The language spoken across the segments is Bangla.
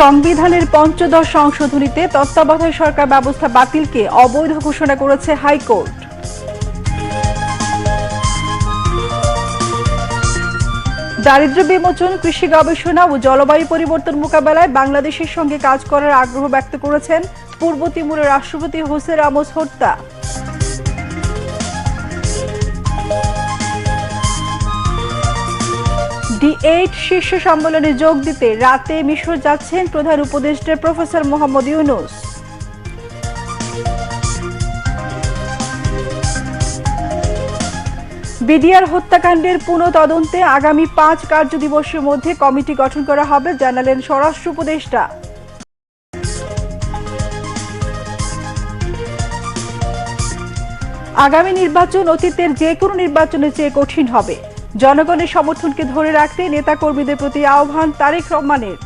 সংবিধানের পঞ্চদশ সংশোধনীতে তত্ত্বাবধায়ক সরকার ব্যবস্থা বাতিলকে অবৈধ ঘোষণা করেছে হাইকোর্ট। দারিদ্র্য বিমোচন, কৃষি গবেষণা ও জলবায়ু পরিবর্তন মোকাবেলায় বাংলাদেশের সঙ্গে কাজ করার আগ্রহ ব্যক্ত করেছেন পূর্ব তিমুরের রাষ্ট্রপতি Jose Ramos Horta D eight শীর্ষ সম্মেলনে যোগ দিতে রাতে মিশর যাচ্ছেন প্রধান উপদেষ্টা প্রফেসর মোহাম্মদ ইউনুস। বিডিআর হত্যাকাণ্ডের পুনঃ তদন্তে আগামী পাঁচ কার্য দিবসের মধ্যে কমিটি গঠন করা হবে, জানালেন স্বরাষ্ট্র উপদেষ্টা। আগামী নির্বাচন অতীতের যে কোনো নির্বাচনের চেয়ে কঠিন হবে। জনগণের সমর্থনকে ধরে রাখতে নেতাকর্মীদের প্রতি আহ্বান তারেক রহমানের।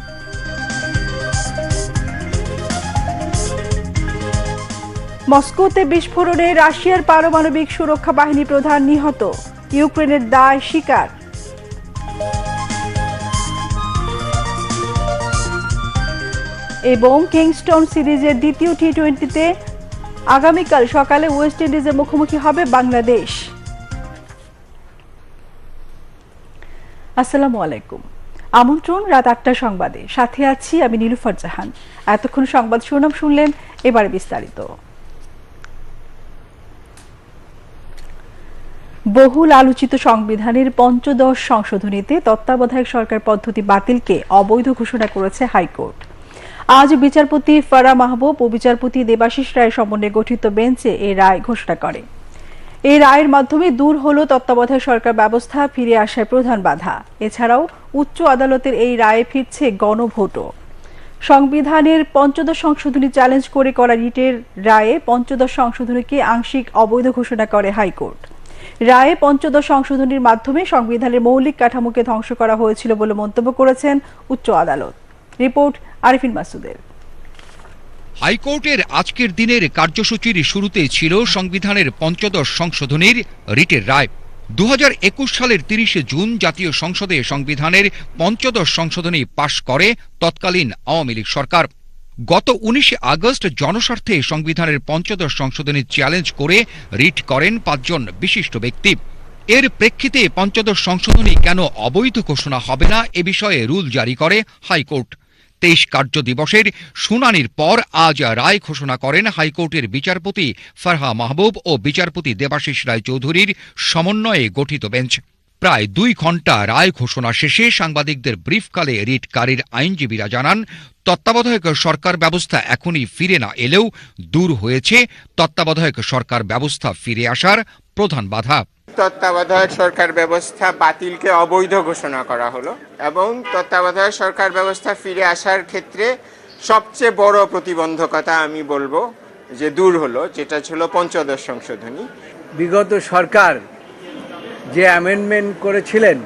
মস্কোতে বিস্ফোরণে রাশিয়ার পারমাণবিক সুরক্ষা বাহিনী প্রধান নিহত। ইউক্রেনের দায় স্বীকার। এবং কিংস্টন সিরিজের দ্বিতীয় টি টোয়েন্টিতে আগামীকাল সকালে ওয়েস্ট ইন্ডিজের মুখোমুখি হবে বাংলাদেশ। আসসালামু আলাইকুম। আমন্ত্রণ, রাত আটটা সংবাদে। সাথে আছি আমি নীলুফার জাহান। এতক্ষণ সংবাদ শুনাম শুনলেন এবারে বিস্তারিত। বহুল আলোচিত সংবিধানের পঞ্চদশ সংশোধনীতে তত্ত্বাবধায়ক সরকার পদ্ধতি বাতিলকে অবৈধ ঘোষণা করেছে হাইকোর্ট। আজ বিচারপতি ফারা মাহবুব ও বিচারপতি দেবাশিস রায় সমন্বয়ে গঠিত বেঞ্চে এই রায় ঘোষণা করে। এই রায়ের মাধ্যমে দূর হল তত্ত্বাবধায়ক সরকার ব্যবস্থা, ফিরে আসার প্রধান বাধা। এছাড়াও উচ্চ আদালতের এই রায়ে ফিরছে গণভোটও। সংবিধানের পঞ্চদশ সংশোধনী চ্যালেঞ্জ করে করা রিটের রায়ে পঞ্চদশ সংশোধনীকে আংশিক অবৈধ ঘোষণা করে হাইকোর্ট। রায়ে পঞ্চদশ সংশোধনীর মাধ্যমে সংবিধানের মৌলিক কাঠামোকে ধ্বংস করা হয়েছিল বলে মন্তব্য করেছেন উচ্চ আদালত। রিপোর্ট আরিফিন মাসুদের। হাইকোর্টের আজকের দিনের কার্যসূচির শুরুতে ছিল সংবিধানের পঞ্চদশ সংশোধনীর রিটের রায়। দু হাজার একুশ সালের তিরিশে জুন জাতীয় সংসদে সংবিধানের পঞ্চদশ সংশোধনী পাশ করে তৎকালীন আওয়ামী লীগ সরকার। গত উনিশে আগস্ট জনস্বার্থে সংবিধানের পঞ্চদশ সংশোধনী চ্যালেঞ্জ করে রিট করেন পাঁচজন বিশিষ্ট ব্যক্তি। এর প্রেক্ষিতে পঞ্চদশ সংশোধনী কেন অবৈধ ঘোষণা হবে না এ বিষয়ে রুল জারি করে হাইকোর্ট। তেইশ কার্য দিবসের শুনানির পর আজ রায় ঘোষণা করেন হাইকোর্টের বিচারপতি ফারহা মাহবুব ও বিচারপতি দেবাশিস রায় চৌধুরীর সমন্বয়ে গঠিত বেঞ্চ। প্রায় দুই ঘণ্টা রায় ঘোষণা শেষে সাংবাদিকদের ব্রিফকালে রিটকারীর আইনজীবীরা জানান, তত্ত্বাবধায়ক সরকার ব্যবস্থা এখনই ফিরে না এলেও দূর হয়েছে, তত্ত্বাবধায়ক সরকার ব্যবস্থা ফিরে আসার প্রধান বাধা। তত্ত্বাবধায়ক সরকার ব্যবস্থা বাতিলকে অবৈধ ঘোষণা করা হলো এবং তত্ত্বাবধায়ক সরকার ব্যবস্থা ফিরে আসার ক্ষেত্রে সবচেয়ে বড় প্রতিবন্ধকতা আমি বলব যে দূর হলো, যেটা ছিল পঞ্চদশ সংশোধনী। বিগত সরকার যে অ্যামেন্ডমেন্ট করেছিলেন,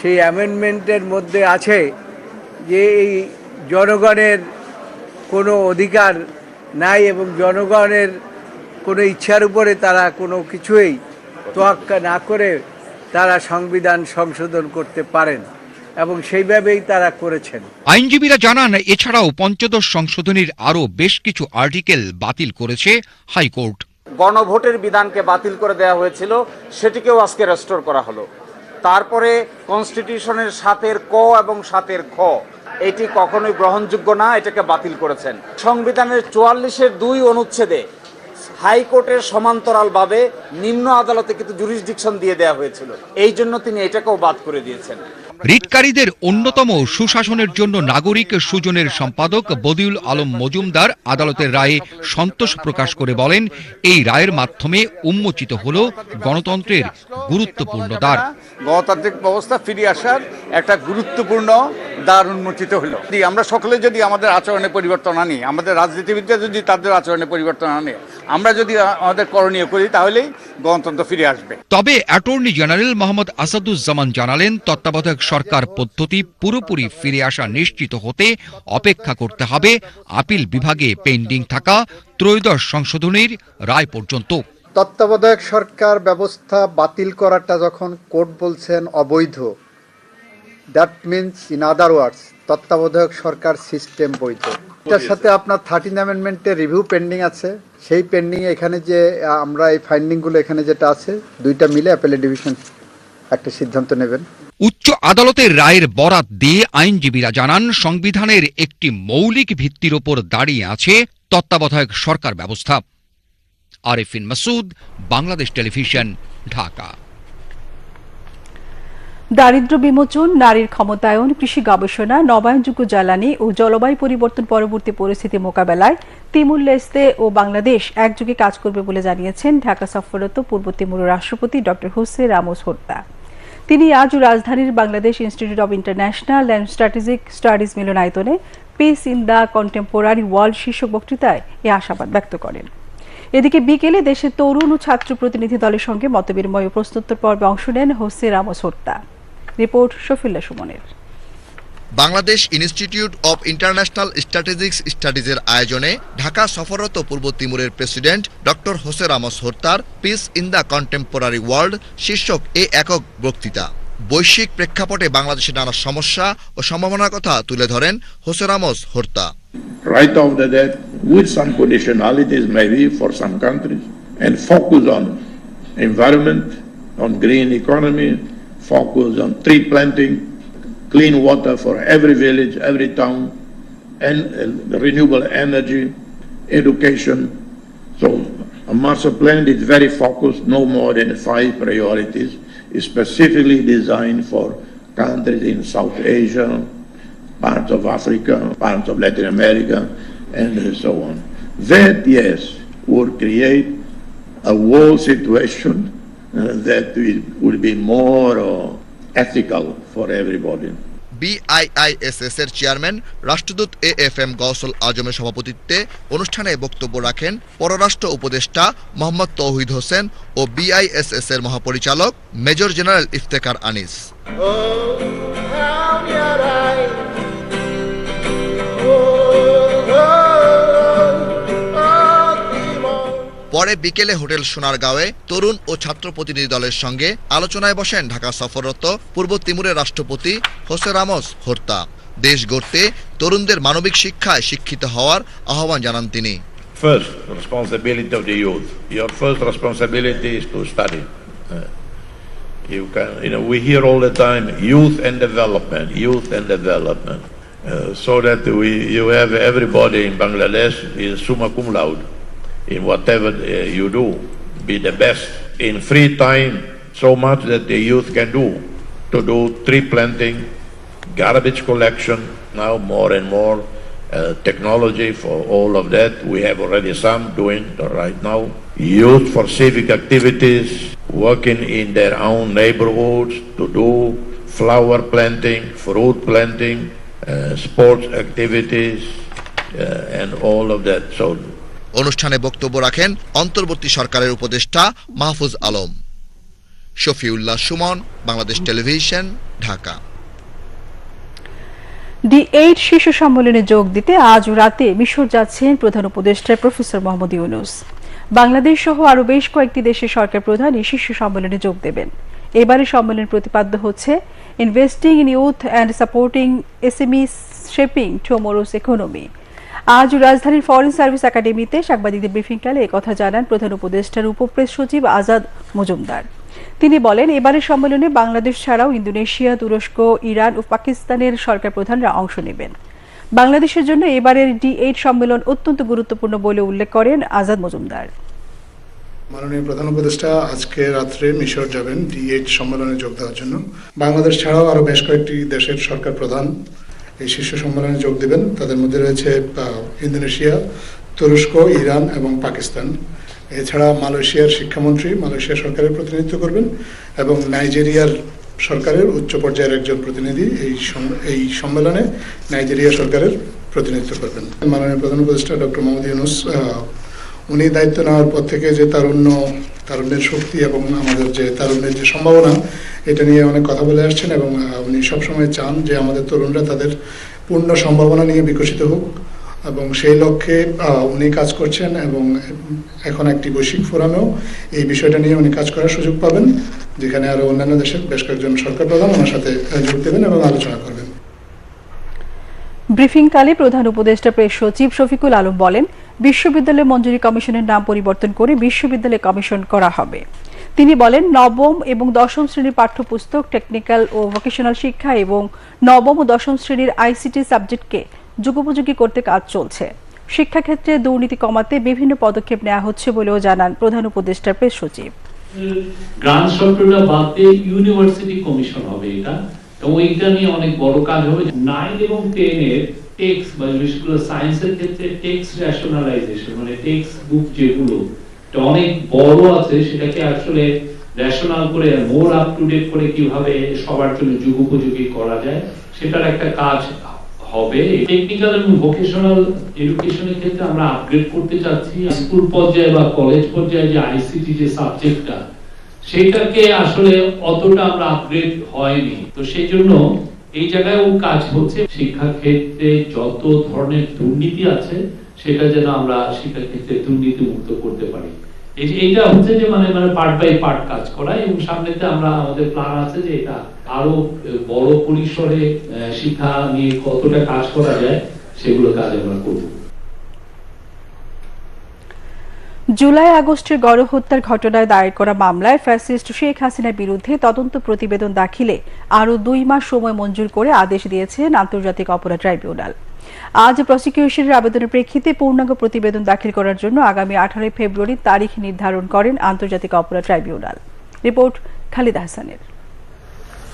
সেই অ্যামেন্ডমেন্টের মধ্যে আছে যে এই জনগণের কোনো অধিকার নাই এবং জনগণের কোনো ইচ্ছার উপরে তারা কোনো কিছুই তোয়াক্কা না করে তারা সংবিধান সংশোধন করতে পারেন এবং সেইভাবেই তারা করেছেন। আইনজীবীরা জানান এছাড়াও পঞ্চদশ সংশোধনীর আরও বেশ কিছু আর্টিকেল বাতিল করেছে হাইকোর্ট। গণভোটের বিধানকে বাতিল করে দেওয়া হয়েছিল সেটিকেও আজকে রেস্টোর করা হলো। তারপরে কনস্টিটিউশনের সাতের ক এবং সাতের খ এটি কখনোই গ্রহণযোগ্য না এটাকে বাতিল করেছেন। সংবিধানের চুয়াল্লিশের দুই অনুচ্ছেদে হাইকোর্টের সমান্তরালভাবে নিম্ন আদালতে কিন্তু জুরিসডিকশন দিয়ে দেওয়া হয়েছিল। এই জন্য তিনি এটাকেও বাদ করে দিয়েছেন। রিটকারীদের অন্যতম সুশাসনের জন্য নাগরিক সুজনের সম্পাদক বদিউল আলম মজুমদার আদালতের রায়ে সন্তোষ প্রকাশ করে বলেন এই রায়ের মাধ্যমে উন্মোচিত হল গণতন্ত্রের গুরুত্বপূর্ণ দ্বার। গণতান্ত্রিক ব্যবস্থা ফিরে আসার একটা গুরুত্বপূর্ণ দ্বার উন্মোচিত হলো। আমরা সকলে যদি আমাদের আচরণে পরিবর্তন আনি আমাদের রাজনীতিবিদরা যদি তাদের আচরণে পরিবর্তন আনে আমরা যদি আমাদের করণীয় করি তাহলেই গণতন্ত্র ফিরে আসবে। তবে অ্যাটর্নি জেনারেল মোহাম্মদ আসাদুজ্জামান জানালেন তত্ত্বাবধায়ক সরকার পদ্ধতি পুরোপুরি ফিরে আসা নিশ্চিত হতে অপেক্ষা করতে হবে। আপিল বিভাগে পেন্ডিং থাকা ত্রয়োদশ সংশোধনীর রায় পর্যন্ত। তত্ত্বাবধায়ক সরকার ব্যবস্থা বাতিল করাটা যখন কোর্ট বলছেন অবৈধ that means in other words তত্ত্বাবধায়ক সরকার সিস্টেম বৈধ। এটার সাথে আপনার থার্টিন অ্যামেন্ডমেন্টের রিভিউ পেন্ডিং আছে। সেই পেন্ডিং এখানে যে আমরা এই ফাইন্ডিংগুলো এখানে যেটা আছে দুইটা মিলে অ্যাপেলের ডিভিশন একটা সিদ্ধান্ত নেবেন। উচ্চ আদালতের রায়ের বরাত দিয়ে আইনজীবীরা জানান, সংবিধানের একটি মৌলিক ভিত্তির ওপর দাঁড়িয়ে আছে তত্ত্বাবধায়ক সরকার ব্যবস্থা। আরিফিন মাসুদ, বাংলাদেশ টেলিভিশন, ঢাকা। দারিদ্র বিমোচন, নারীর ক্ষমতায়ন, কৃষি গবেষণা, নবায়নযোগ্য জ্বালানি ও জলবায়ু পরিবর্তন পরবর্তী পরিস্থিতি মোকাবেলায় তিমুর লেস্তে ও বাংলাদেশ একযোগে কাজ করবে বলে জানিয়েছেন ঢাকা সফররত পূর্ব তিমুরের রাষ্ট্রপতি ডক্টর হোসে রামোস হত্যা তিনি আজ রাজধানীর Bangladesh institute of international and strategic studies মিলনায়তনে peace in the contemporary world শীর্ষক বক্তৃতায় এ আশাবাদ ব্যক্ত করেন। এদিকে বিকেলে দেশের তরুণ ও ছাত্র প্রতিনিধি দলের সঙ্গে মতবিনিময় ও পর্বে অংশ নেন Jose Ramos Horta report Shafiullah সুমনের। Bangladesh institute of international strategics স্টাডিজের আয়োজনে ঢাকা সফররত পূর্ব তিমুরের প্রেসিডেন্ট ডক্টর হোসে রামস হত্যার peace in the contemporary world শীর্ষক এ একক বক্তৃতা। বৈশ্বিক প্রেক্ষাপটে বাংলাদেশের নানা সমস্যা ও সম্ভাবনার কথা তুলে ধরেন হোসে রামস হত্যা right the bat with some conditionalities maybe for some countries and focus on environment, on green economy, focus on tree planting, clean water for every village, every town, and uh, renewable energy, education. So a master plan is very focused, no more than five priorities, is specifically designed for countries in South Asia, parts of Africa, parts of Latin America, and so on. That, yes, would create a world situation uh, that will, be more uh, ethical for everybody. BIISS এর চেয়ারম্যান রাষ্ট্রদূত এ এফ এম গৌসল আজমের সভাপতিত্বে অনুষ্ঠানে বক্তব্য রাখেন পররাষ্ট্র উপদেষ্টা মোহাম্মদ তৌহিদ হোসেন ও বিআইএসএস এর মহাপরিচালক মেজর জেনারেল ইফতেকার আনিস পরে বিকেলে হোটেল সোনারগাঁওয়ে তরুণ ও ছাত্র প্রতিনিধি দলের সঙ্গে আলোচনায় বসেন ঢাকা সফররত পূর্ব তিমুরের রাষ্ট্রপতি হোসে রামস হর্তা দেশ গড়তে তরুণদের মানবিক শিক্ষায় শিক্ষিত হওয়ার আহ্বান জানান তিনি First, responsibility of the youth. Your first responsibility is to study. Uh, You can, you know, we hear all the time youth and development, youth and development. Uh, so that we, you have everybody in Bangladesh is summa cum laude in whatever uh, you do. Be the best in free time, so much that the youth can do. To do tree planting, garbage collection, now more and more uh, technology for all of that. We have already some doing right now. Youth for civic activities, working in their own neighborhoods to do flower planting, fruit planting, uh, sports activities, uh, and all of that. So অনুষ্ঠানে বক্তব্য রাখেন অন্তর্বর্তী সরকারের উপদেষ্টা Mahfuz Alam. Shafiullah Sumon, Bangladesh television, Dhaka. D eight শীর্ষ সম্মেলনে যোগ দিতে আজ রাতে মিশর যাচ্ছেন প্রধান উপদেষ্টা প্রফেসর মোহাম্মদ ইউনুস। বাংলাদেশ সহ আরও বেশ কয়েকটি দেশের সরকার প্রধান এই শীর্ষ সম্মেলনে যোগ দেবেন। এবারে সম্মেলনের প্রতিপাদ্য হচ্ছে investing in youth and supporting SME shaping tomorrow's economy আজ রাজধানীর ফরেন সার্ভিস একাডেমিতে সাংবাদিকদের ব্রিফিংকালে কথা জানান প্রধান উপদেষ্টার উপপ্রেস সচিব আজাদ মজুমদার। তিনি বলেন, এবারের সম্মেলনে বাংলাদেশ ছাড়াও ইন্দোনেশিয়া, তুরস্ক, ইরান ও পাকিস্তানের সরকার প্রধানরা অংশ নেবেন। বাংলাদেশের জন্য এবারের ডি এইট সম্মেলন অত্যন্ত গুরুত্বপূর্ণ বলে উল্লেখ করেন আজাদ মজুমদার। মাননীয় প্রধান উপদেষ্টা, আজকে রাত্রে মিশর যাবেন ডি এইট সম্মেলনে যোগ দেওয়ার জন্য। বাংলাদেশ ছাড়াও আরও বেশ কয়েকটি দেশের সরকার প্রধান এই শীর্ষ সম্মেলনে যোগ দেবেন। তাদের মধ্যে রয়েছে ইন্দোনেশিয়া, তুরস্ক, ইরান এবং পাকিস্তান। এছাড়া মালয়েশিয়ার শিক্ষামন্ত্রী মালয়েশিয়া সরকারের প্রতিনিধিত্ব করবেন এবং নাইজেরিয়ার সরকারের উচ্চ পর্যায়ের একজন প্রতিনিধি এই এই সম্মেলনে নাইজেরিয়া সরকারের প্রতিনিধিত্ব করবেন। মাননীয় প্রধান উপদেষ্টা ডক্টর মোহাম্মদ ইউনুস উনি দায়িত্ব নেওয়ার পর থেকে যে তারুণ্য, তারুণ্যের শক্তি এবং আমাদের যে তারুণ্যের যে সম্ভাবনা, এটা নিয়ে অনেক কথা বলে আসছেন এবং উনি সবসময় চান যে আমাদের তরুণরা তাদের পূর্ণ সম্ভাবনা নিয়ে বিকশিত হোক এবং সেই লক্ষ্যে উনি কাজ করছেন এবং এখন একটি বৈশ্বিক ফোরামেও এই বিষয়টা নিয়ে উনি কাজ করার সুযোগ পাবেন, যেখানে আরও অন্যান্য দেশের বেশ কয়েকজন সরকার প্রধান ওনার সাথে যোগ দেবেন এবং আলোচনা করবেন। ব্রিফিংকালে প্রধান উপদেষ্টা প্রেস সচিব শফিকুল আলম বলেন বিশ্ববিদ্যালয় মঞ্জুরি কমিশনের নাম পরিবর্তন করে বিশ্ববিদ্যালয় কমিশন করা হবে। তিনি বলেন, নবম এবং দশম শ্রেণির পাঠ্যপুস্তক টেকনিক্যাল ও ভোকেশনাল শিক্ষা এবং নবম ও দশম শ্রেণির আইসিটি সাবজেক্টকে যুগোপযোগী করতে কাজ চলছে। শিক্ষাক্ষেত্রে দুর্নীতি কমাতে বিভিন্ন পদক্ষেপ নেওয়া হচ্ছে বলেও জানান প্রধান উপদেষ্টা প্রেস সচিব। গ্রান্ট শর্তটা বাদ দিয়ে ইউনিভার্সিটি কমিশন হবে এটা। তো ওইটা নিয়ে অনেক বড় কাজ হবে। নাইন এবং টেন এর টেক্সট বা করে সায়েন্সের ক্ষেত্রে টেক্সট রেশনালাইজেশন মানে টেক্সট বুক যেগুলো অনেক বড় আছে, সেটাকে আসলে রেশনাল করে মোর আপ টু ডেট করে কীভাবে সবার জন্য যুগোপযোগী করা যায়, সেটার একটা কাজ হবে। টেকনিক্যাল এবং ভোকেশনাল এডুকেশনের ক্ষেত্রে আমরা আপগ্রেড করতে চাচ্ছি। স্কুল পর্যায়ে বা কলেজ পর্যায়ে যে আইসিটি যে সাবজেক্টটা সেটাকে আসলে অতটা আমরা আপগ্রেড হয়নি। তো সেই জন্য এই জায়গায় ও কাজ হচ্ছে। শিক্ষা ক্ষেত্রে যত ধরনের দুর্নীতি আছে, সেটা যেন আমরা শিক্ষার ক্ষেত্রে দুর্নীতি মুক্ত করতে পারি এইটা হচ্ছে যে মানে মানে পার্ট বাই পার্ট কাজ করা, এবং সামনেতে আমরা, আমাদের প্ল্যান আছে যে এটা আরও বড় পরিসরে শিক্ষা নিয়ে কতটা কাজ করা যায়, সেগুলো কাজ আমরা করব। জুলাই আগস্টের গণহত্যার ঘটনায় দায়ের করা মামলায় ফ্যাসিস্ট শেখ হাসিনার বিরুদ্ধে তদন্ত প্রতিবেদন দাখিলে আরও দুই মাস সময় মঞ্জুর করে আদেশ দিয়েছেন আন্তর্জাতিক অপরাধ ট্রাইব্যুনাল। আজ প্রসিকিউশনের আবেদনের প্রেক্ষিতে পূর্ণাঙ্গ প্রতিবেদন দাখিল করার জন্য আগামী আঠারোই ফেব্রুয়ারি তারিখ নির্ধারণ করেন আন্তর্জাতিক অপরাধ ট্রাইব্যুনাল। রিপোর্ট খালিদ হাসানের।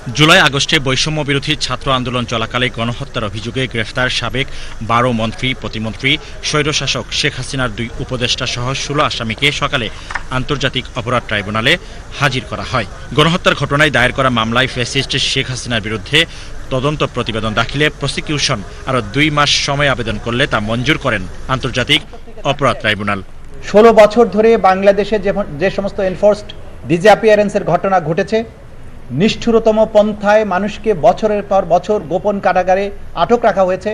জুলাই আগস্টে বৈষম্য বিরোধী ছাত্র আন্দোলন চলাকালে গণহত্যার অভিযোগে গ্রেফতার সাবেক বারো মন্ত্রী, প্রতিমন্ত্রী, স্বৈরশাসক শেখ হাসিনার দুই উপদেষ্টা সহ ষোলো আসামিকে সকালে আন্তর্জাতিক অপরাধ ট্রাইব্যুনালে হাজির করা হয়। গণহত্যার ঘটনায় দায়ের করা মামলায় ফ্যাসিস্ট শেখ হাসিনার বিরুদ্ধে তদন্ত প্রতিবেদন দাখিলে প্রসিকিউশন আরও দুই মাস সময় আবেদন করলে তা মঞ্জুর করেন আন্তর্জাতিক অপরাধ ট্রাইব্যুনাল। ষোলো বছর ধরে বাংলাদেশে যে সমস্ত এনফোর্সড ডিসঅ্যাপিয়ারেন্সের ঘটনা ঘটেছে নিষ্ঠুরতম পন্থায় মানুষকে বছরের পর বছর গোপন কারাগারে আটক রাখা হয়েছে।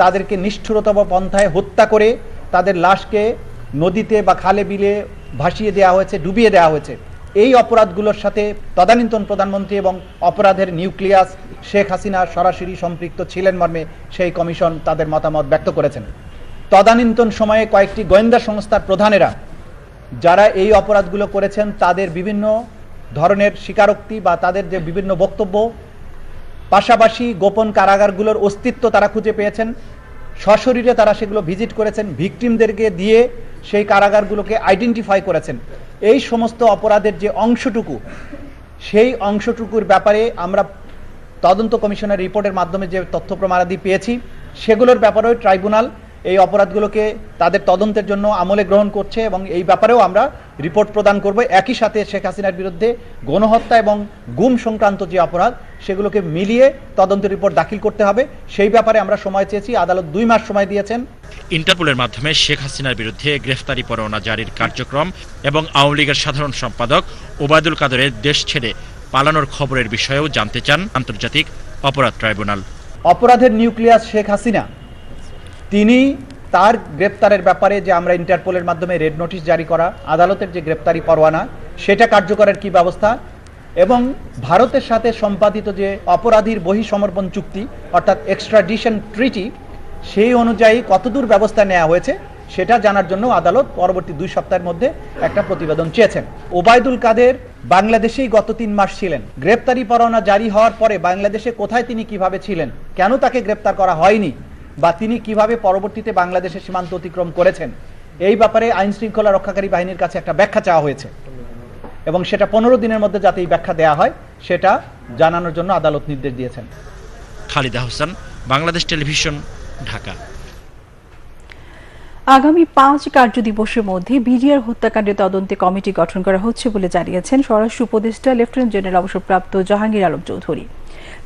তাদেরকে নিষ্ঠুরতম পন্থায় হত্যা করে তাদের লাশকে নদীতে বা খালে বিলে ভাসিয়ে দেওয়া হয়েছে, ডুবিয়ে দেওয়া হয়েছে। এই অপরাধগুলোর সাথে তদানীন্তন প্রধানমন্ত্রী এবং অপরাধের নিউক্লিয়াস শেখ হাসিনা সরাসরি সম্পৃক্ত ছিলেন মর্মে সেই কমিশন তাদের মতামত ব্যক্ত করেছেন। তদানীন্তন সময়ে কয়েকটি গোয়েন্দা সংস্থার প্রধানেরা যারা এই অপরাধগুলো করেছেন, তাদের বিভিন্ন ধরনের স্বীকারোক্তি বা তাদের যে বিভিন্ন বক্তব্য, পাশাপাশি গোপন কারাগারগুলোর অস্তিত্ব তারা খুঁজে পেয়েছেন, সশরীরে তারা সেগুলো ভিজিট করেছেন, ভিকটিমদেরকে দিয়ে সেই কারাগারগুলোকে আইডেন্টিফাই করেছেন। এই সমস্ত অপরাধের যে অংশটুকু, সেই অংশটুকুর ব্যাপারে আমরা তদন্ত কমিশনের রিপোর্টের মাধ্যমে যে তথ্য প্রমাণাদি পেয়েছি, সেগুলোর ব্যাপারেও ট্রাইব্যুনাল এই অপরাধগুলোকে তাদের তদন্তের জন্য আমলে গ্রহণ করছে এবং এই ব্যাপারেও আমরা রিপোর্ট প্রদান করব। একই সাথে শেখ হাসিনার বিরুদ্ধে গণহত্যা এবং গুম সংক্রান্ত যে অপরাধ সেগুলোকে মিলিয়ে তদন্ত রিপোর্ট দাখিল করতে হবে। সেই ব্যাপারে আমরা সময় চেয়েছি। আদালত দুই মাস সময় দিয়েছেন। ইন্টারপোলের মাধ্যমে শেখ হাসিনার বিরুদ্ধে গ্রেফতারি পরোয়ানা জারির কার্যক্রম এবং আওয়ামী লীগের সাধারণ সম্পাদক ওবায়দুল কাদরের দেশ ছেড়ে পালানোর খবরের বিষয়েও জানতে চান আন্তর্জাতিক অপরাধ ট্রাইব্যুনাল। অপরাধের নিউক্লিয়াস শেখ হাসিনা। তিনি তার গ্রেপ্তারের ব্যাপারে যে আমরা ইন্টারপোলের মাধ্যমে রেড নোটিশ জারি করা, আদালতের যে গ্রেপ্তারি পরোয়ানা, সেটা কার্যকরের কি ব্যবস্থা? এবং ভারতের সাথে সম্পাদিত যে অপরাধীর বহিঃসমর্পণ চুক্তি, অর্থাৎ এক্সট্রাডিশন ট্রিটি সেই অনুযায়ী কতদূর ব্যবস্থা নেওয়া হয়েছে, সেটা জানার জন্য আদালত পরবর্তী দুই সপ্তাহের মধ্যে একটা প্রতিবেদন চেয়েছেন। ওবায়দুল কাদের বাংলাদেশেই গত তিন মাস ছিলেন। গ্রেপ্তারি পরোয়ানা জারি হওয়ার পরে বাংলাদেশে কোথায় তিনি কীভাবে ছিলেন? কেন তাকে গ্রেপ্তার করা হয়নি? বা তিনি কীভাবে পরবর্তীতে বাংলাদেশের সীমান্ত অতিক্রম করেছেন এই ব্যাপারে আইন শৃঙ্খলা রক্ষাকারী বাহিনীর কাছে একটা ব্যাখ্যা চাওয়া হয়েছে। এবং সেটা পনেরো দিনের মধ্যে যাতে এই ব্যাখ্যা দেওয়া হয় সেটা জানানোর জন্য আদালত নির্দেশ দিয়েছেন। খালিদা হোসেন বাংলাদেশ টেলিভিশন ঢাকা। আগামী পাঁচ কার্য দিবসের মধ্যে বিডিআর হত্যাকাণ্ডের তদন্তে কমিটি গঠন করা হচ্ছে বলে জানিয়েছেন স্বরাষ্ট্র উপদেষ্টা লেফটেন্যান্ট জেনারেল অবসরপ্রাপ্ত জাহাঙ্গীর আলম চৌধুরী।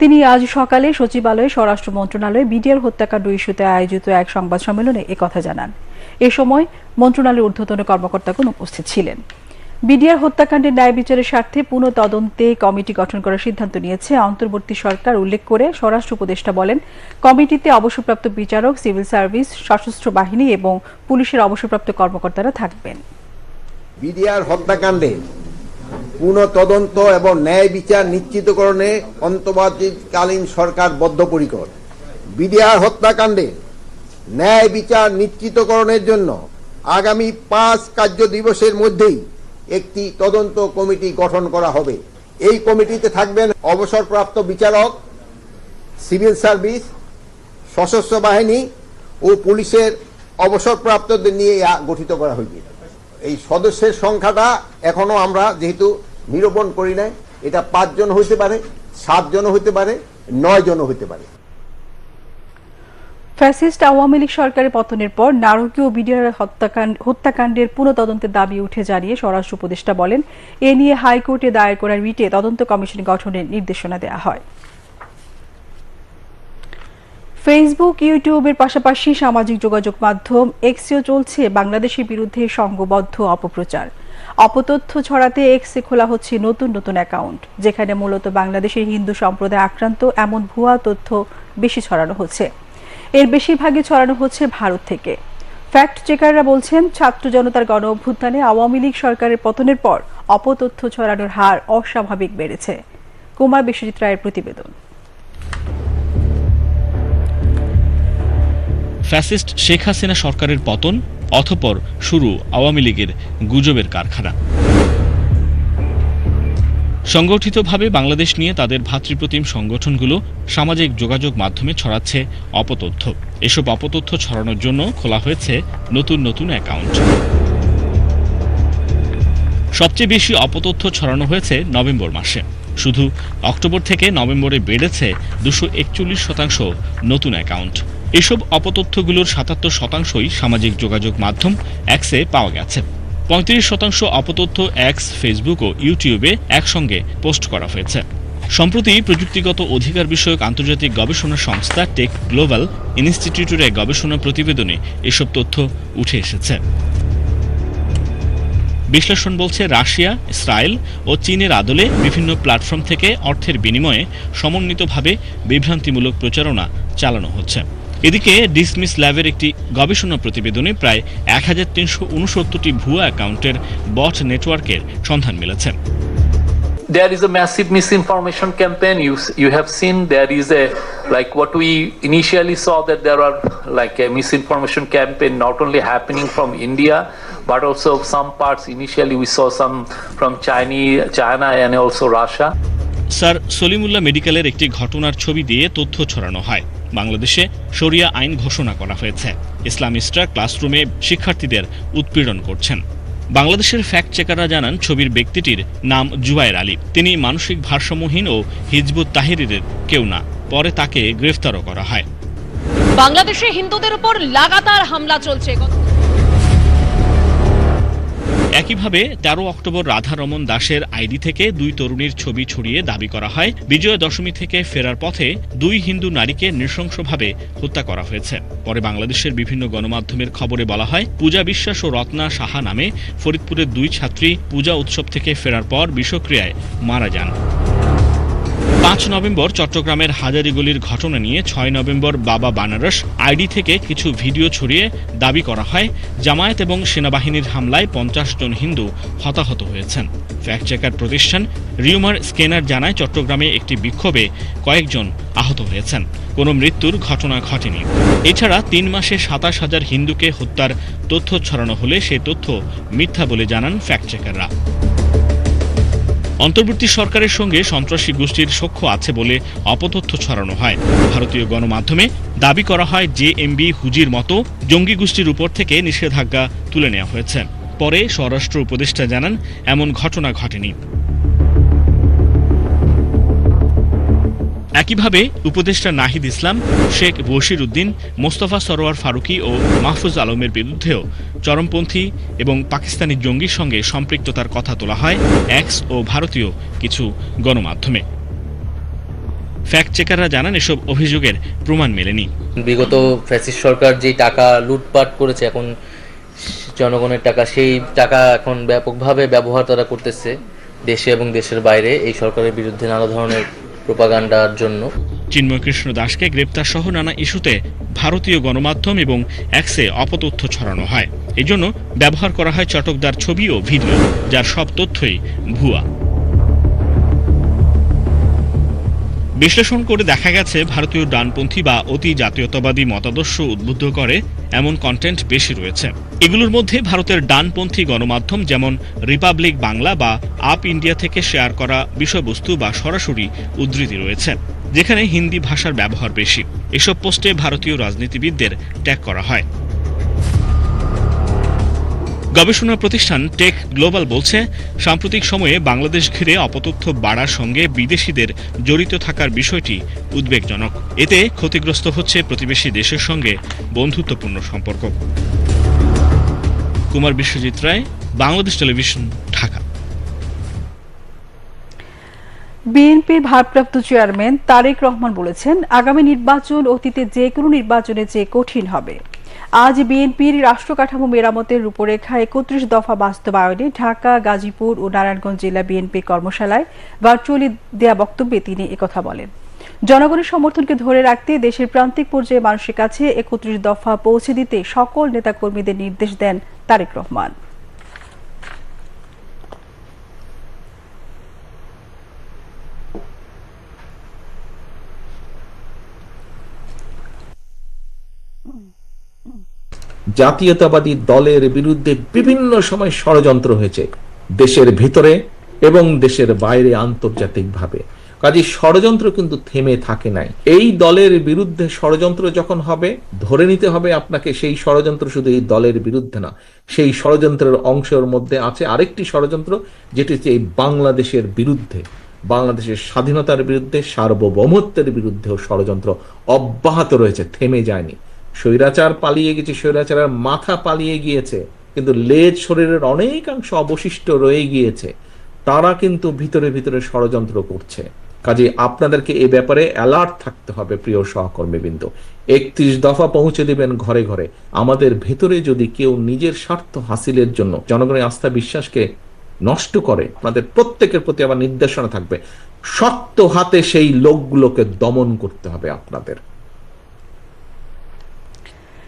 তিনি আজ সকালে সচিবালয়ে স্বরাষ্ট্র মন্ত্রণালয়ে বিডিআর হত্যাকাণ্ড ইস্যুতে আয়োজিত এক সংবাদ সম্মেলনে একথা জানান। এ সময় মন্ত্রণালয়ের ঊর্ধ্বতন কর্মকর্তাগণ উপস্থিত ছিলেন। বিডিআর হত্যাকাণ্ডের ন্যায় বিচারের স্বার্থে পুনঃ তদন্তে কমিটি গঠন করার সিদ্ধান্ত নিয়েছে। অন্তর্বর্তী সরকার উল্লেখ করে স্বরাষ্ট্র উপদেষ্টা বলেন, কমিটিতে অবসরপ্রাপ্ত বিচারক, সিভিল সার্ভিস, সশস্ত্র বাহিনী এবং পুলিশের অবসরপ্রাপ্ত কর্মকর্তারা থাকবেন। বিডিআর হত্যাকাণ্ডে পুনঃ তদন্ত এবং ন্যায় বিচার নিশ্চিতকরণে অন্তর্বর্তীকালীন সরকার বদ্ধপরিকর। বিডিআর হত্যাকাণ্ডে ন্যায় বিচার নিশ্চিতকরণের জন্য আগামী পাঁচ কার্য দিবসের মধ্যেই একটি তদন্ত কমিটি গঠন করা হবে। এই কমিটিতে থাকবেন অবসরপ্রাপ্ত বিচারক, সিভিল সার্ভিস, সশস্ত্র বাহিনী ও পুলিশের অবসরপ্রাপ্তদের নিয়ে গঠিত করা হয়েছে। এই সদস্যের সংখ্যাটা এখনও আমরা যেহেতু নিরূপণ করি নাই, এটা পাঁচজন হইতে পারে সাতজন হইতে পারে নয় জন হইতে পারে। ফ্যাসিস্ট আওয়ামী লীগ সরকারের পতনের পর নারকীয় বিডিআর হত্যাকাণ্ড, হত্যাকাণ্ডের পুনঃ তদন্তের দাবি উঠে জানিয়ে স্বরাষ্ট্র উপদেষ্টা বলেন, এ নিয়ে হাইকোর্টে দায়ের করা রিটে তদন্ত কমিশন গঠনের নির্দেশনা দেওয়া হয়। ফেসবুক ইউটিউবের পাশাপাশি সামাজিক যোগাযোগ মাধ্যম এক্সেও চলছে বাংলাদেশের বিরুদ্ধে সংঘবদ্ধ অপপ্রচার। অপতথ্য ছড়াতে এক্সে খোলা হচ্ছে নতুন নতুন অ্যাকাউন্ট যেখানে মূলত বাংলাদেশের হিন্দু সম্প্রদায় আক্রান্ত এমন ভুয়া তথ্য বেশি ছড়ানো হচ্ছে। এর বেশিরভাগই ছড়ানো হচ্ছে ভারত থেকে। ফ্যাক্ট চেকাররা বলছেন, ছাত্র জনতার গণ অভ্যুত্থানে আওয়ামী লীগ সরকারের পতনের পর অপতথ্য ছড়ানোর হার অস্বাভাবিক বেড়েছে। কুমার বিশ্বজিৎ রায়ের প্রতিবেদন। ফ্যাসিস্ট শেখ হাসিনা সরকারের পতন অথপর শুরু আওয়ামী লীগের গুজবের কারখানা। সংগঠিতভাবে বাংলাদেশ নিয়ে তাদের ভাতৃপ্রতিম সংগঠনগুলো সামাজিক যোগাযোগ মাধ্যমে ছড়াচ্ছে অপতথ্য। এসব অপতথ্য ছড়ানোর জন্য খোলা হয়েছে নতুন নতুন অ্যাকাউন্ট। সবচেয়ে বেশি অপতথ্য ছড়ানো হয়েছে নভেম্বর মাসে। শুধু অক্টোবর থেকে নভেম্বরে বেড়েছে দুশো শতাংশ নতুন অ্যাকাউন্ট। এসব অপতথ্যগুলোর সাতাত্তর শতাংশই সামাজিক যোগাযোগ মাধ্যম অ্যাক্সে পাওয়া গেছে। পঁয়ত্রিশ শতাংশ অপতথ্য অ্যাক্স ফেসবুক ও ইউটিউবে একসঙ্গে পোস্ট করা হয়েছে। সম্প্রতি প্রযুক্তিগত অধিকার বিষয়ক আন্তর্জাতিক গবেষণা সংস্থা টেক গ্লোবাল ইনস্টিটিউটের এক গবেষণা প্রতিবেদনে এসব তথ্য উঠে এসেছে। বিশ্লেষণ বলছে রাশিয়া, ইসরায়েল ও চীনের আদলে বিভিন্ন প্ল্যাটফর্ম থেকে অর্থের বিনিময়ে সমন্বিতভাবে বিভ্রান্তিমূলক প্রচারণা চালানো হচ্ছে। এদিকে ডিসমিস ল্যাবের একটি গবেষণা প্রতিবেদনে প্রায় এক হাজার তিনশো উনসত্তরটি ভুয়া অ্যাকাউন্টের বট নেটওয়ার্কের সন্ধান মিলেছে there is a massive misinformation campaign you you have seen there is a like what we initially saw that there are like a misinformation campaign not only happening from india but also some parts initially we saw some from chinese china and also russia sir Salimullah মেডিকেলের একটি ঘটনার ছবি দিয়ে তথ্য ছড়ানো হয় বাংলাদেশে শরিয়া আইন ঘোষণা করা হয়েছে। ইসলামিস্টরা ক্লাসরুমে শিক্ষার্থীদের উৎপীড়ন করছেন। বাংলাদেশের ফ্যাক্ট চেকাররা জানান, ছবির ব্যক্তিটির নাম জুবায়ের আলী। তিনি মানসিক ভারসাম্যহীন ও হিজবুত তাহিরের কেউ না। পরে তাকে গ্রেফতারও করা হয়। বাংলাদেশে হিন্দুদের উপর লাগাতার হামলা চলছে। একইভাবে তেরো অক্টোবর রাধারমন দাসের আইডি থেকে দুই তরুণীর ছবি ছড়িয়ে দাবি করা হয়, বিজয়া দশমী থেকে ফেরার পথে দুই হিন্দু নারীকে নৃশংসভাবে হত্যা করা হয়েছে। পরে বাংলাদেশের বিভিন্ন গণমাধ্যমের খবরে বলা হয়, পূজা বিশ্বাস ও রত্না সাহা নামে ফরিদপুরের দুই ছাত্রী পূজা উৎসব থেকে ফেরার পর বিষক্রিয়ায় মারা যান। পাঁচ নভেম্বর চট্টগ্রামের হাজারিগুলির ঘটনা নিয়ে ছয় নভেম্বর বাবা বানারস আইডি থেকে কিছু ভিডিও ছড়িয়ে দাবি করা হয়, জামায়াত এবং সেনাবাহিনীর হামলায় পঞ্চাশ জন হিন্দু হতাহত হয়েছেন। ফ্যাক্ট চেকার প্রতিষ্ঠান রিউমার স্কেনার জানায়, চট্টগ্রামে একটি বিক্ষোভে কয়েকজন আহত হয়েছেন। কোনো মৃত্যুর ঘটনা ঘটেনি। এছাড়া তিন মাসে সাতাশ হাজার হিন্দুকে হত্যার তথ্য ছড়ানো হলে সে তথ্য মিথ্যা বলে জানান ফ্যাক্ট চেকাররা অন্তর্বর্তী সরকারের সঙ্গে সন্ত্রাসী গোষ্ঠীর সখ্য আছে বলে অপতথ্য ছড়ানো হয়। ভারতীয় গণমাধ্যমে দাবি করা হয় যে এমবি হুজির মতো জঙ্গি গোষ্ঠীর উপর থেকে নিষেধাজ্ঞা তুলে নেওয়া হয়েছে। পরে স্বরাষ্ট্র উপদেষ্টা জানান, এমন ঘটনা ঘটেনি। একইভাবে উপদেষ্টা নাহিদ ইসলাম, শেখ বশির উদ্দিন, মোস্তফা সরোয়ার ফারুকি ও মাহফুজ আলমের বিরুদ্ধেও চরমপন্থী এবং পাকিস্তানি জঙ্গির সঙ্গে সম্পৃক্ততার কথা তোলা হয় এক্স ও ভারতীয় কিছু গণমাধ্যমে। ফ্যাক্ট চেকাররা জানান, এসব অভিযোগের প্রমাণ মেলেনি। বিগত ফ্যাসিস সরকার যে টাকা লুটপাট করেছে, এখন জনগণের টাকা, সেই টাকা এখন ব্যাপকভাবে ব্যবহার তারা করতেছে দেশে এবং দেশের বাইরে। এই সরকারের বিরুদ্ধে নানা ধরনের প্রোপাগান্ডার জন্য। চিন্ময় কৃষ্ণ দাসকে গ্রেপ্তার সহ নানা ইস্যুতে ভারতীয় গণমাধ্যম এবং অ্যাক্সে অপতথ্য ছড়ানো হয়। এজন্য ব্যবহার করা হয় চটকদার ছবি ও ভিডিও, যার সব তথ্যই ভুয়া। বিশ্লেষণ করে দেখা গেছে, ভারতীয় ডানপন্থী বা অতি জাতীয়তাবাদী মতাদর্শ উদ্বুদ্ধ করে এমন কন্টেন্ট বেশি রয়েছে। এগুলোর মধ্যে ভারতের ডানপন্থী গণমাধ্যম যেমন রিপাবলিক বাংলা বা আপ ইন্ডিয়া থেকে শেয়ার করা বিষয়বস্তু বা সরাসরি উদ্ধৃতি রয়েছে, যেখানে হিন্দি ভাষার ব্যবহার বেশি। এসব পোস্টে ভারতীয় রাজনীতিবিদদের ট্যাগ করা হয়। গবেষণা প্রতিষ্ঠান টেক গ্লোবাল বলছে, সাম্প্রতিক সময়ে বাংলাদেশ ঘিরে অপতথ্য বাড়ার সঙ্গে বিদেশিদের জড়িত থাকার বিষয়টি উদ্বেগজনক। এতে ক্ষতিগ্রস্ত হচ্ছে প্রতিবেশী দেশের সঙ্গে বন্ধুত্বপূর্ণ সম্পর্ক। কুমার বিশ্বজিৎ রায়, বাংলাদেশ টেলিভিশন, ঢাকা। বিএনপির ভারপ্রাপ্ত চেয়ারম্যান তারেক রহমান বলেছেন, আগামী নির্বাচন অতীতে যে কোনো নির্বাচনের চেয়ে কঠিন হবে। আজ বিএনপির রাষ্ট্রকাঠামো মেরামতের রূপরেখা একত্রিশ দফা বাস্তবায়নে ঢাকা, গাজীপুর ও নারায়ণগঞ্জ জেলা বিএনপির কর্মশালায় ভার্চুয়ালি দেয়া বক্তব্যে তিনি একথা বলেন। জনগণের সমর্থনকে ধরে রাখতে দেশের প্রান্তিক পর্যায়ে মানুষের কাছে একত্রিশ দফা পৌঁছে দিতে সকল নেতাকর্মীদের নির্দেশ দেন তারেক রহমান। জাতীয়তাবাদী দলের বিরুদ্ধে বিভিন্ন সময় ষড়যন্ত্র হয়েছে, দেশের ভিতরে এবং দেশের বাইরে আন্তর্জাতিকভাবে। কাজে ষড়যন্ত্র কিন্তু থেমে থাকে নাই। এই দলের বিরুদ্ধে ষড়যন্ত্র যখন হবে, ধরে নিতে হবে আপনাকে সেই ষড়যন্ত্র শুধু এই দলের বিরুদ্ধে না, সেই ষড়যন্ত্রের অংশের মধ্যে আছে আরেকটি ষড়যন্ত্র, যেটি হচ্ছে এই বাংলাদেশের বিরুদ্ধে, বাংলাদেশের স্বাধীনতার বিরুদ্ধে, সার্বভৌমত্বের বিরুদ্ধেও ষড়যন্ত্র অব্যাহত রয়েছে, থেমে যায়নি। স্বৈরাচার পালিয়ে গেছে, স্বৈরাচারের মাথা পালিয়ে গিয়েছে, কিন্তু লেজ শরীরের অনেকাংশ অবশিষ্ট রয়ে গিয়েছে, তারা কিন্তু ভিতরে ভিতরে ষড়যন্ত্র করছে। কাজে আপনাদেরকে এ ব্যাপারে অ্যালার্ট থাকতে হবে, প্রিয় সহকর্মীবৃন্দ। একত্রিশ দফা পৌঁছে দিবেন ঘরে ঘরে। আমাদের ভেতরে যদি কেউ নিজের স্বার্থ হাসিলের জন্য জনগণের আস্থা বিশ্বাসকে নষ্ট করে, আপনাদের প্রত্যেকের প্রতি আবার নির্দেশনা থাকবে, শক্ত হাতে সেই লোকগুলোকে দমন করতে হবে আপনাদের।